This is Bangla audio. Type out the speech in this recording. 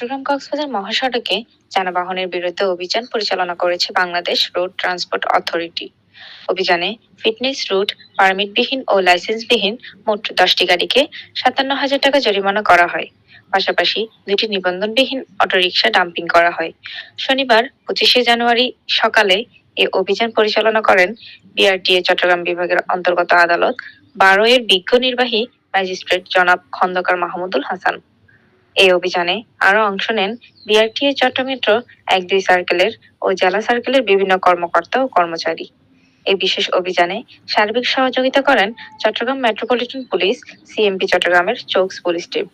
চট্টগ্রাম কক্সবাজার মহাসড়কে যানবাহনের বিরুদ্ধে অভিযান পরিচালনা করেছে বাংলাদেশ রোড ট্রান্সপোর্ট অথরিটি। অভিযানে ফিটনেস রুট, পারমিটবিহীন ও লাইসেন্সবিহীন মোট দশটি গাড়িকে সাতান্ন হাজার টাকা জরিমানা করা হয়। পাশাপাশি দুটি নিবন্ধনবিহীন অটোরিকশা ডাম্পিং করা হয়। শনিবার পঁচিশে জানুয়ারি সকালে এ অভিযান পরিচালনা করেন বিআরটিএ চট্টগ্রাম বিভাগের অন্তর্গত আদালত। বারো এর বিজ্ঞ নির্বাহী ম্যাজিস্ট্রেট জনাব খন্দকার মাহমুদুল হাসান। এই অভিযানে আরও অংশ নেন বিআরটিএ চট্টমিত্র, এক দুই সার্কেলের ও জেলা সার্কেলের বিভিন্ন কর্মকর্তা ও কর্মচারী। এই বিশেষ অভিযানে সার্বিক সহযোগিতা করেন চট্টগ্রাম মেট্রোপলিটন পুলিশ, সিএমপি চট্টগ্রামের চৌকস পুলিশ টিম।